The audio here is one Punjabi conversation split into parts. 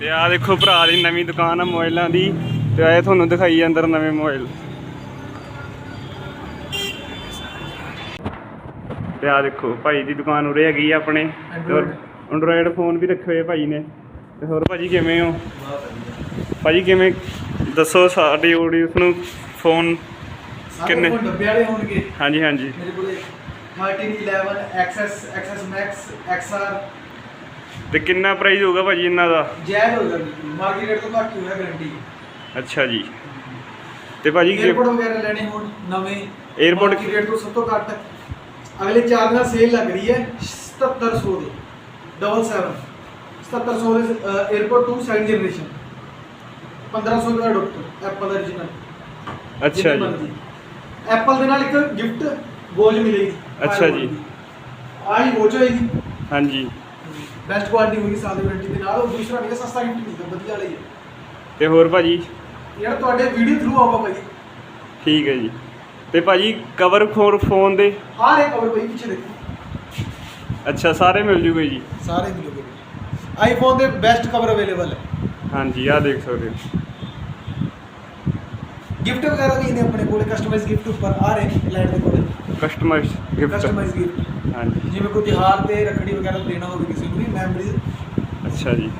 ਤੇ ਆ ਦੇਖੋ ਭਰਾ ਦੀ ਨਵੀਂ ਦੁਕਾਨ ਆ ਮੋਬਾਈਲਾਂ ਦੀ ਤੇ ਆਏ ਤੁਹਾਨੂੰ ਦਿਖਾਈ ਅੰਦਰ ਨਵੇਂ ਮੋਬਾਈਲ। ਤੇ ਆ ਦੇਖੋ ਭਾਈ ਦੀ ਦੁਕਾਨ ਉਰੇ ਹੈਗੀ ਆ ਆਪਣੇ ਐਂਡਰੋਇਡ ਫੋਨ ਵੀ ਰੱਖੇ ਹੋਏ ਭਾਈ ਨੇ। ਤੇ ਹੋਰ ਭਾਜੀ ਕਿਵੇਂ ਹੋ? ਭਾਜੀ ਕਿਵੇਂ? ਦੱਸੋ ਸਾਡੀ ਆਡੀਅנס ਨੂੰ ਫੋਨ ਕਿੰਨੇ? ਡੱਬੇ ਵਾਲੇ ਹੋਣਗੇ। ਹਾਂਜੀ ਹਾਂਜੀ। ਮੇਰੇ ਕੋਲੇ 1311 XS XS Max XR ਤੇ ਕਿੰਨਾ ਪ੍ਰਾਈਸ ਹੋਊਗਾ ਭਾਜੀ ਇਹਨਾਂ ਦਾ? ਜਾਇਜ਼ ਹੋਗਾ ਬਿਲਕੁਲ ਮਾਰਕੀਟ ਰੇਟ ਤੋਂ ਘੱਟ ਹੋਇਆ ਗਾਰੰਟੀ ਅੱਛਾ ਜੀ। ਤੇ ਭਾਜੀ 에어ਪੋਰਟ ਵਗੈਰਾ ਲੈਣੇ ਹੋਣ ਨਵੇਂ। 에어ਪੋਰਟ ਕੀ ਰੇਟ ਤੋਂ ਸਭ ਤੋਂ ਘੱਟ। ਅਗਲੇ ਚਾਰ ਨਾਲ ਸੇਲ ਲੱਗ ਰਹੀ ਹੈ 7700 ਦੀ। 77 7700 ਦੇ 에어ਪੋਰਟ ਸੈਕੰਡ ਜਨਰੇਸ਼ਨ 1500 ਦਾ ਡਾਕਟਰ ਐਪਲ origignal ਅੱਛਾ ਜੀ। ਐਪਲ ਦੇ ਨਾਲ ਇੱਕ ਗਿਫਟ ਵੋਚ ਮਿਲੇਗੀ। ਅੱਛਾ ਜੀ। ਆਹੀ ਵੋਚ ਹੋਏਗੀ। ਹਾਂਜੀ। ਬੈਸਟ ਕੁਆਲਿਟੀ ਹੋਈ ਸਾਲ ਦੀ ਵਾਰੰਟੀ ਦੇ ਨਾਲ ਉਹ ਦੂਸਰਾ ਨਹੀਂ ਸਸਤਾ ਗਿਫਟ ਮਿਲਦਾ ਵਧੀਆ ਵਾਲਾ ਹੀ। ਹੈ ਤੇ ਹੋਰ ਭਾਜੀ? ਯਾਰ ਤੁਹਾਡੇ ਵੀਡੀਓ ਥਰੂ ਆਊਗਾ ਭਾਈ ਠੀਕ ਹੈ ਜੀ। ਤੇ ਭਾਜੀ ਕਵਰ ਫੋਰ ਫੋਨ ਦੇ? ਹਰ ਇੱਕ ਕਵਰ ਭਾਈ ਪਿੱਛੇ ਦੇਖੋ। ਅੱਛਾ ਸਾਰੇ ਮਿਲ ਜੂਗੇ ਜੀ? ਸਾਰੇ ਮਿਲੂਗੇ। ਆਈਫੋਨ ਦੇ ਬੈਸਟ ਕਵਰ ਅਵੇਲੇਬਲ ਹੈ। ਹਾਂਜੀ ਆਹ ਦੇਖ ਸਕਦੇ ਹੋ। ਗਿਫਟ ਵਗੈਰਾ ਵੀ ਨੇ ਆਪਣੇ ਕੋਲੇ ਕਸਟਮਾਈਜ਼ ਗਿਫਟ ਉੱਪਰ ਆ ਰਹੇ ਕਲਾਇੰਟ ਦੇ ਕੋਲੇ। ਕਸਟਮਾਈਜ਼ ਗਿਫਟ ਕਸਟਮਾਈਜ਼ ਗਿਫਟ ਹਾਂਜੀ। ਜਿਵੇਂ ਕੋਈ ਤਿਹਾਰ ਤੇ ਰੱਖੜੀ ਵਗੈਰਾ ਦੇਣਾ ਹੋਵੇ ਕਿਸੇ ਨੂੰ ਵੀ ਮੈਮਰੀਜ਼ ਅੱਛਾ ਜੀ।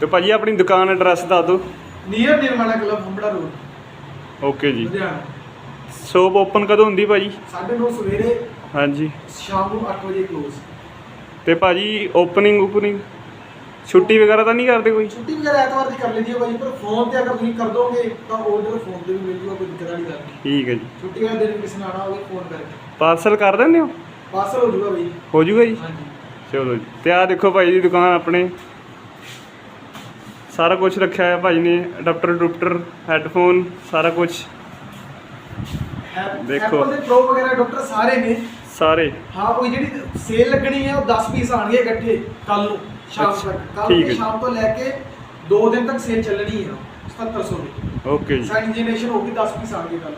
ਤੇ ਭਾਜੀ ਆਪਣੀ ਦੁਕਾਨ ਐਡਰੈਸ ਦੱਸ ਦਿਓ। Near Nirmana club Humbran road okay ਜੀ। ਲੁਧਿਆਣਾ। ਸ਼ੋਪ ਓਪਨ ਕਦੋਂ ਹੁੰਦੀ ਭਾਜੀ? 9:30 ਸਵੇਰੇ ਹਾਂਜੀ। ਸ਼ਾਮ ਨੂੰ 8 ਵਜੇ ਕਲੋਜ਼ ਤੇ ਭਾਜੀ ਓਪਨਿੰਗ ਓਪਨਿੰਗ ਛੁੱਟੀ ਵਗੈਰਾ ਤਾਂ ਨਹੀਂ ਕਰਦੇ ਕੋਈ? ਛੁੱਟੀ ਵਗੈਰਾ ਐਤਵਾਰ ਦੀ ਕਰ ਲੈਂਦੀ ਹੈ ਭਾਈ ਪਰ ਫੋਨ ਤੇ ਅਗਰ ਤੁਸੀਂ ਕਰ ਦੋਗੇ ਤਾਂ ਆਰਡਰ ਫੋਨ ਤੇ ਵੀ ਮਿਲ ਜੂਗਾ ਕੋਈ ਦਿੱਕਤ ਵਾਲੀ ਗੱਲ ਨਹੀਂ। ਠੀਕ ਹੈ ਜੀ। ਛੁੱਟੀ ਵਾਲੇ ਦਿਨ ਕਿਸੇ ਨੇ ਆਣਾ ਹੋਵੇ ਫੋਨ ਕਰਕੇ। ਪਾਰਸਲ ਕਰ ਦਿੰਦੇ ਹੋ? ਪਾਰਸਲ ਹੋ ਜੂਗਾ ਭਾਈ ਹੋ ਜੂਗਾ ਜੀ? ਹਾਂਜੀ। ਚਲੋ ਜੀ। ਤੇ ਆਹ ਦੇਖੋ ਭਾਈ ਦੀ ਦੁਕਾਨ ਆਪਣੇ। ਸਾਰਾ ਕੁਝ ਰੱਖਿਆ ਹੈ ਭਾਈ ਨੇ। ਅਡਾਪਟਰ ਡੁਪਟਰ ਹੈੱਡਫੋਨ ਸਾਰਾ ਕੁਝ ਦੇਖੋ। ਐਪਲ ਦੇ ਪ੍ਰੋ ਵਗੈਰਾ ਡਾਕਟਰ ਸਾਰੇ ਨੇ। ਸਾਰੇ। ਹਾਂ ਕੋਈ ਜਿਹੜੀ ਸੇਲ ਲੱਗਣੀ ਹੈ ਉਹ 10 ਪੀਸ ਆਣਗੇ ਇਕੱਠੇ ਕੱਲ ਨੂੰ ਸ਼ਾਮ ਤੱਕ। ਕੱਲ ਠੀਕ ਹੈ। ਸ਼ਾਮ ਤੋਂ ਲੈ ਕੇ 2 ਦਿਨ ਤੱਕ ਸੇਲ ਚੱਲਣੀ ਹੈ 7700 ਦੀ। ਓਕੇ ਜੀ। ਸਾਈਨ ਜਨਰੇਸ਼ਨ ਹੋਊਗੀ 10 ਪੀਸ ਆਣਗੇ ਕੱਲ